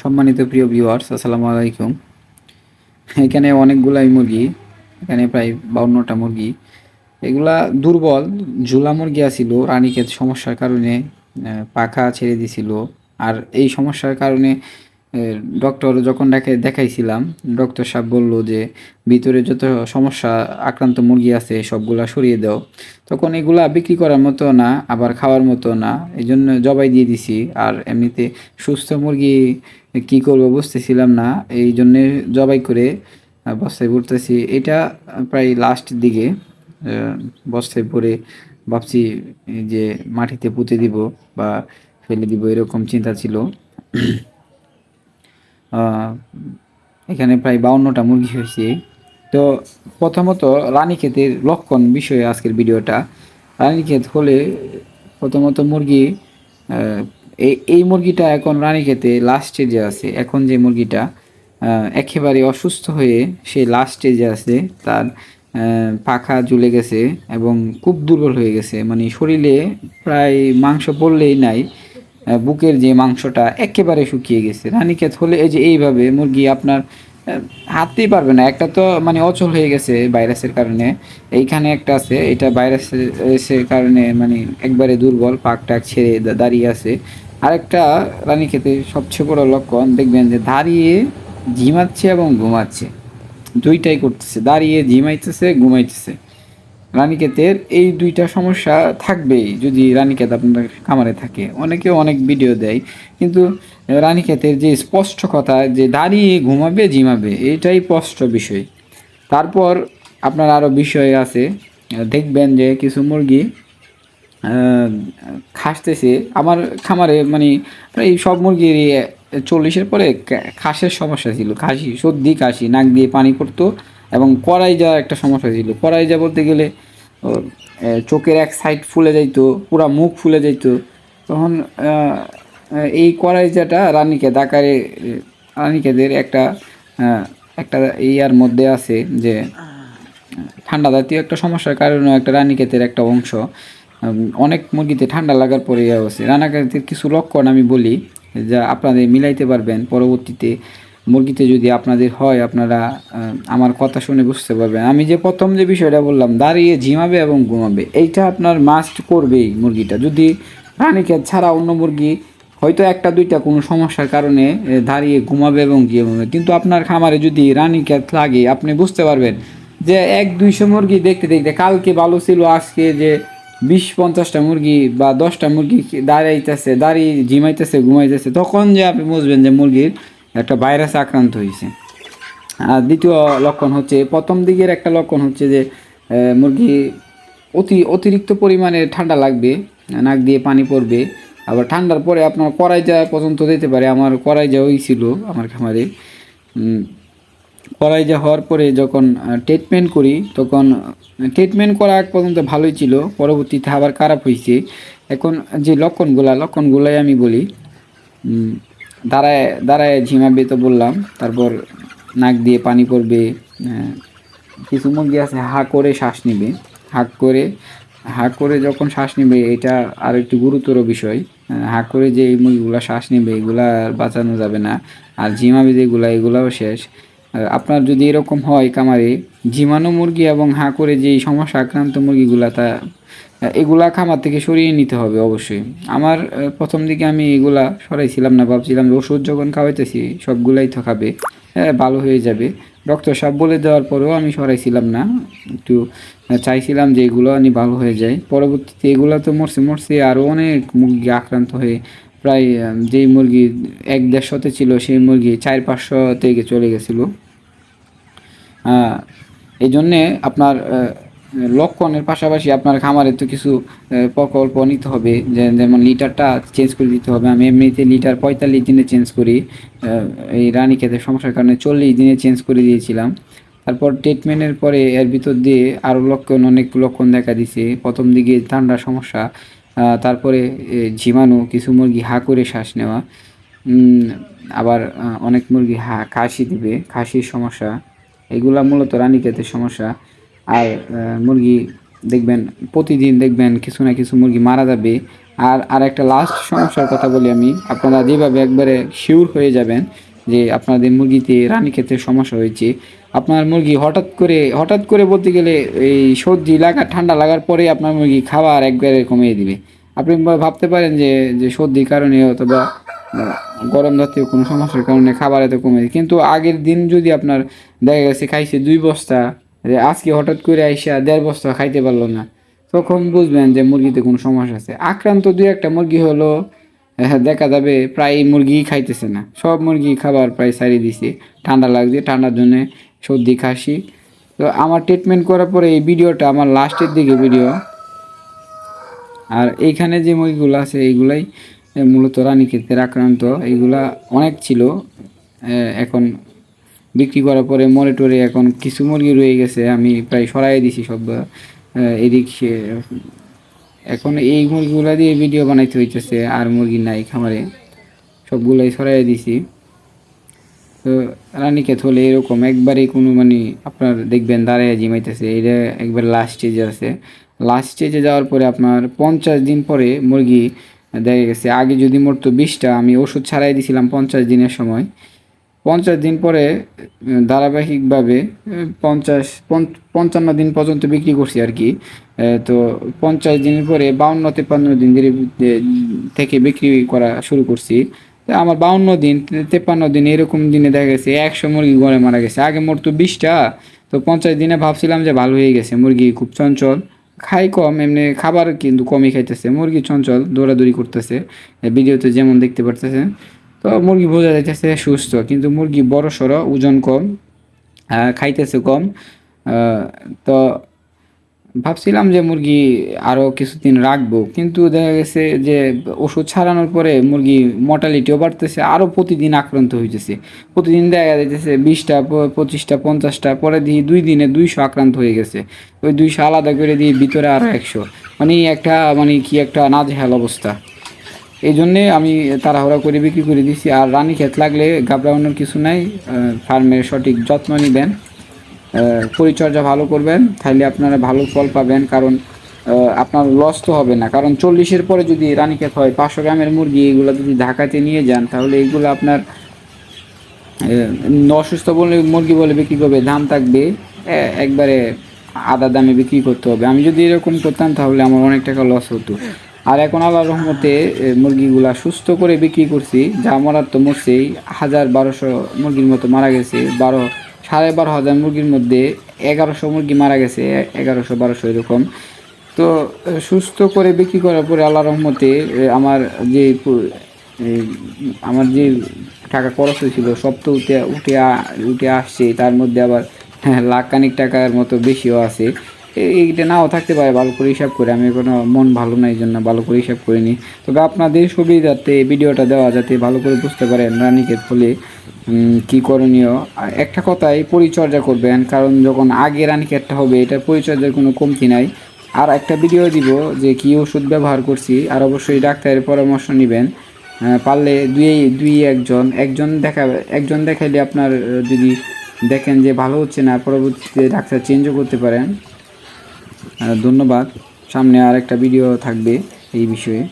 সম্মানিত প্রিয় ভিউয়ার্স আসসালামু আলাইকুম। এখানে অনেকগুলাই মুরগি, এখানে প্রায় বাউন্নটা মুরগি। এগুলা দুর্বল, ঝুলা মুরগি আছিল, রানীক্ষেত সমস্যার কারণে পাখা ছেড়ে দিছিল। আর এই সমস্যার কারণে ডক্টর যখন ডাকে দেখাইছিলাম ডক্টর সাহেব বলল যে, ভিতরে যত সমস্যা, আক্রান্ত মুরগি আছে, সবগুলা সরিয়ে দাও। তখন এগুলা বিক্রি করার মতো না, আবার খাওয়ার মতো না এই জন্য জবাই দিয়ে দিছি। আর এমনিতে সুস্থ মুরগি কি করব বুঝতেছিলাম না এই জন্যে জবাই করে বস্তায় ভরতেছি। এটা প্রায় লাস্ট দিকে বস্তায় ভরে ভাবছি যে মাটিতে পুঁতে দিব বা ফেলে দিব, এরকম চিন্তা ছিল। এখানে প্রায় বাউন্নটা মুরগি হয়েছে। তো প্রথমত রানীক্ষেতের লক্ষণ বিষয়ে আজকের ভিডিওটা। রানীক্ষেত হলে প্রথমত মুরগি এই মুরগিটা এখন রানীক্ষেতে লাস্ট স্টেজে আছে। এখন যে মুরগিটা একেবারে অসুস্থ হয়ে সে লাস্ট স্টেজে আছে, তার পাখা ঝুলে গেছে এবং খুব দুর্বল হয়ে গেছে। মানে শরীরে প্রায় মাংস পড়লেই নাই। বুকের যে মাংসটা একেবারে শুকিয়ে গেছে। রানীক্ষেত হলে এই যে এইভাবে মুরগি আপনার হাঁটতেই পারবে না। একটা তো মানে অচল হয়ে গেছে ভাইরাসের কারণে। এইখানে একটা আছে, এটা ভাইরাসের কারণে মানে একবারে দুর্বল, পাক টাক ছেড়ে দাঁড়িয়ে আছে। আরেকটা রানীক্ষেতের সবচেয়ে বড় লক্ষণ, দেখবেন যে দাঁড়িয়ে ঝিমাচ্ছে এবং ঘুমাচ্ছে। দুইটাই করতেছে, দাঁড়িয়ে ঝিমাইতেছে, ঘুমাইতেছে। রানীক্ষেতের এই দুইটা সমস্যা থাকবেই যদি রানীক্ষেত আপনার খামারে থাকে। অনেকে অনেক ভিডিও দেয়, কিন্তু রানীক্ষেতের যে স্পষ্ট কথা যে দাঁড়িয়ে ঘুমাবে, জিমাবে, এটাই স্পষ্ট বিষয়। তারপর আপনার আরও বিষয় আছে, দেখবেন যে কিছু মুরগি খাসতেছে। আমার খামারে মানে প্রায় সব মুরগির চল্লিশের পরে খাসের সমস্যা ছিল। খাসি, সর্দি, কাশি, নাক দিয়ে পানি পড়তো। এবং কড়াই যাওয়ার একটা সমস্যা ছিল। কড়াই যা বলতে গেলে চোখের এক সাইড ফুলে যাইতো পুরা মুখ ফুলে যাইতো। তখন এই কড়াইজাটা রানীক্ষেত আকারে রানীক্ষেতের একটা আহ, একটা ইয়ার মধ্যে আছে যে ঠান্ডা জাতীয় একটা সমস্যার কারণে একটা রানীক্ষেতের একটা অংশ। অনেক মুরগিতে ঠান্ডা লাগার পরে ইয়ে হচ্ছে রানাক্ষেতের কিছু লক্ষণ আমি বলি যা আপনাদের মিলাইতে পারবেন পরবর্তীতে। মুরগিতে যদি আপনাদের হয়, আপনারা আমার কথা শুনে বুঝতে পারবেন। আমি যে প্রথম যে বিষয়টা বললাম, দাঁড়িয়ে ঝিমাবে এবং ঘুমাবে, এইটা আপনার মাস্ট করবেই মুরগিটা। যদি রানীক্ষেত ছাড়া অন্য মুরগি, হয়তো একটা, দুইটা কোনো সমস্যার কারণে দাঁড়িয়ে ঘুমাবে এবং ঘুমাবে। কিন্তু আপনার খামারে যদি রানীক্ষেত লাগে, আপনি বুঝতে পারবেন যে এক, দুইশো মুরগি দেখতে দেখতে, কালকে ভালো ছিল, আজকে যে বিশ, পঞ্চাশটা মুরগি বা দশটা মুরগি দাঁড়াইতেছে, দাঁড়িয়ে ঝিমাইতেছে, ঘুমাইতেছে, তখন যে আপনি বুঝবেন যে মুরগির একটা ভাইরাসে আক্রান্ত হয়েছে। আর দ্বিতীয় লক্ষণ হচ্ছে, প্রথম দিকের একটা লক্ষণ হচ্ছে যে মুরগি অতি, অতিরিক্ত পরিমাণে ঠান্ডা লাগবে, নাক দিয়ে পানি পড়বে। আবার ঠান্ডার পরে আপনার কড়াই যা পর্যন্ত দিতে পারে। আমার কড়াই যা হয়েছিল আমার খামারে। কড়াই যা হওয়ার পরে যখন ট্রিটমেন্ট করি, তখন ট্রিটমেন্ট করা এক পর্যন্ত ভালোই ছিল। পরবর্তীতে আবার খারাপ হয়েছে। এখন যে লক্ষণগুলা, লক্ষণগুলাই আমি বলি দাঁড়ায় দাঁড়ায় ঝিমাবে তো বললাম তারপর নাক দিয়ে পানি পড়বে কিছু মুরগি আছে হা করে শ্বাস নেবে। হাক করে হা করে যখন শ্বাস নেবে এটা আর একটু গুরুতর বিষয় আহ, হা করে যে এই মুরগিগুলো শ্বাস নেবে এগুলা আর বাঁচানো যাবে না। আর ঝিমাবে যেগুলা এগুলাও শেষ। আপনার যদি এরকম হয় কামারে ঝিমানো মুরগি এবং হা করে যে সমস্যা আক্রান্ত মুরগিগুলা তা এগুলা খামার থেকে সরিয়ে নিতে হবে অবশ্যই। আমার প্রথম দিকে আমি এগুলা সরাইছিলাম না ভাবছিলাম ওষুধ যখন খাওয়াইতেছি সবগুলাই তো খাবে হ্যাঁ, ভালো হয়ে যাবে। ডক্টর সাহেব বলে দেওয়ার পরেও আমি সরাইছিলাম না। একটু চাইছিলাম যে এগুলো আমি ভালো হয়ে যায়। পরবর্তীতে এগুলো তো মরছে মরছে আরও অনেক মুরগি আক্রান্ত হয়ে প্রায় যেই মুরগি এক দেড়শোতে ছিল সেই মুরগি চার পাঁচশো থেকে চলে গেছিল। এই জন্যে আপনার লক্ষণের পাশাপাশি আপনার খামারে তো কিছু প্রকল্প নিতে হবে যেমন লিটারটা চেঞ্জ করে দিতে হবে। আমি এমনিতে লিটার পঁয়তাল্লিশ দিনে চেঞ্জ করি এই রানী ক্ষেতের সমস্যার কারণে চল্লিশ দিনে চেঞ্জ করে দিয়েছিলাম। তারপর ট্রিটমেন্টের পরে এর ভিতর দিয়ে আরও লক্ষণ, অনেক লক্ষণ দেখা দিছে। প্রথম দিকে ঠান্ডা সমস্যা তারপরে ঝিমানো, কিছু মুরগি হা করে শ্বাস নেওয়া আবার অনেক মুরগি হা কাশি দিবে কাশির সমস্যা। এগুলা মূলত রানীক্ষেতের সমস্যা। আর মুরগি দেখবেন, প্রতিদিন দেখবেন কিছু না কিছু মুরগি মারা যাবে আর আর একটা লাস্ট সমস্যার কথা বলি আমি, আপনারা যেভাবে একবারে শিওর হয়ে যাবেন যে আপনাদের মুরগিতে রানীক্ষেতের সমস্যা হয়েছে, আপনার মুরগি হঠাৎ করে হঠাৎ করে বলতে গেলে এই সর্দি লাগা, ঠান্ডা লাগার পরে আপনার মুরগি খাবার একবারে কমিয়ে দিবে আপনি ভাবতে পারেন যে যে সর্দির কারণে অথবা গরম জাতীয় কোনো সমস্যার কারণে খাবার এত কমে। কিন্তু আগের দিন যদি আপনার দেখা গেছে খাইছে দুই বস্তা যে আজকে হঠাৎ করে আইসা দেড় বস্তা খাইতে পারল না তখন বুঝবেন যে মুরগিতে কোনো সমস্যা আছে। আক্রান্ত দুই একটা মুরগি হলো হ্যাঁ, দেখা যাবে প্রায় মুরগি খাইতেছে না। সব মুরগি খাবার প্রায় সারিয়ে দিছে। ঠান্ডা লাগছে ঠান্ডার জন্য সর্দি খাসি তো আমার ট্রিটমেন্ট করার পরে এই ভিডিওটা আমার লাস্টের দিকে ভিডিও আর এইখানে যে মুরগিগুলো আছে এইগুলাই মূলত রানীক্ষেতের আক্রান্ত। এইগুলা অনেক ছিল এখন বিক্রি করার পরে মরে টরে এখন কিছু মুরগি রয়ে গেছে, আমি প্রায় সরাই দিছি সব এদিক এখন এই মুরগিগুলা দিয়ে ভিডিও বানাইতে হইতেছে, আর মুরগি নাই খামারে। সবগুলাই সরাই দিছি। তো রানীক্ষেত হলে এরকম একবারে কোনো মানে আপনার দেখবেন দাঁড়ায় জিমাইতেছে এটা একবার লাস্ট স্টেজে আছে। লাস্ট স্টেজে যাওয়ার পরে আপনার পঞ্চাশ দিন পরে মুরগি দেখা গেছে, আগে যদি মরতো বিশটা, আমি ওষুধ ছাড়াই দিছিলাম পঞ্চাশ দিনের সময়। পঞ্চাশ দিন পরে ধারাবাহিকভাবে পঞ্চাশ পঞ্চ- পঞ্চান্ন দিন পর্যন্ত বিক্রি করছি আর কি। তো পঞ্চাশ দিন পরে বাউন্ন তেপান্ন দিন থেকে বিক্রি করা শুরু করছি। আমার বাউন্ন দিন, তে- তেপান্ন দিন এরকম দিনে দেখা গেছে, একশো মুরগি গড়ে মারা গেছে। আগে মরতো বিশটা, তো পঞ্চাশ দিনে ভাবছিলাম যে ভালো হয়ে গেছে, মুরগি খুব চঞ্চল। খাই কম, এমনি খাবার কিন্তু কমই খাইতেছে, মুরগি চঞ্চল, দৌড়াদৌড়ি করতেছে। ভিডিওতে যেমন দেখতে পারতেছেন। তো মুরগি বোঝা যাইতেছে সুস্থ, কিন্তু মুরগি বড় সড়ো, ওজন কম খাইতেছে কম তো ভাবছিলাম যে মুরগি আরও কিছুদিন রাখব, কিন্তু দেখা গেছে যে ওষুধ ছাড়ানোর পরে মুরগি মর্টালিটিও বাড়তেছে আরও প্রতিদিন আক্রান্ত হইতেছে। প্রতিদিন দেখা যাইতেছে বিশটা পঁচিশটা, পঞ্চাশটা, পরে দিয়ে দুই দিনে দুইশো আক্রান্ত হয়ে গেছে। ওই দুইশো আলাদা করে দিয়ে ভিতরে আরও একশো। মানে একটা মানে কি একটা নাজেহাল অবস্থা। এই জন্যে আমি তাড়াহুড়া করে বিক্রি করে দিছি। আর রানী ক্ষেত লাগলে ঘাবড়ানোর কিছু নাই ফার্মের সঠিক যত্ন নেবেন পরিচর্যা ভালো করবেন তাহলে আপনারা ভালো ফল পাবেন, কারণ আপনার লস তো হবে না। কারণ চল্লিশের পরে যদি রানীক্ষেত হয়, পাঁচশো গ্রামের মুরগি এগুলো যদি ঢাকাতে নিয়ে যান, তাহলে এগুলো আপনার অসুস্থ বলে মুরগি বলে বিক্রি করবে দাম থাকবে একবারে আদা দামে বিক্রি করতে হবে। আমি যদি এরকম করতাম, তাহলে আমার অনেক টাকা লস হতো। আর এখন আল্লাহ রহমতে মুরগিগুলা সুস্থ করে বিক্রি করছি। যা মরার তো মরছেই। হাজার বারোশো মুরগির মতো মারা গেছে। বারো, সাড়ে বারো হাজার মুরগির মধ্যে এগারোশো মুরগি মারা গেছে। এগারোশো বারোশো এরকম। তো সুস্থ করে বিক্রি করার পরে আল্লাহ রহমতে আমার যে আমার যে টাকা খরচ হয়েছিল, সব তো উঠে উঠে উঠে আসছে। তার মধ্যে আবার লাখ খানিক টাকার মতো বেশিও আছে। এইটা নাও থাকতে পারে ভালো করে হিসাব করে। আমি কোনো মন ভালো নাই জন্য ভালো করে হিসাব করিনি। তবে আপনাদের সুবিধার্থে এই ভিডিওটা দেওয়া যাতে ভালো করে বুঝতে পারেন হলে উম, কি করণীয়। একটা কথাই পরিচর্যা করবেন কারণ যখন আগে রানীক্ষেতটা হবে এটার পরিচর্যার কোনো কমতি নাই। আর একটা ভিডিও দিব যে কি ওষুধ ব্যবহার করছি আর অবশ্যই ডাক্তারের পরামর্শ নেবেন। পারলে দুই দুই একজন একজন দেখা একজন দেখাইলে আপনার যদি দেখেন যে ভালো হচ্ছে না পরবর্তীতে ডাক্তার চেঞ্জও করতে পারেন। ধন্যবাদ। সামনে আর একটা ভিডিও থাকবে এই বিষয়ে।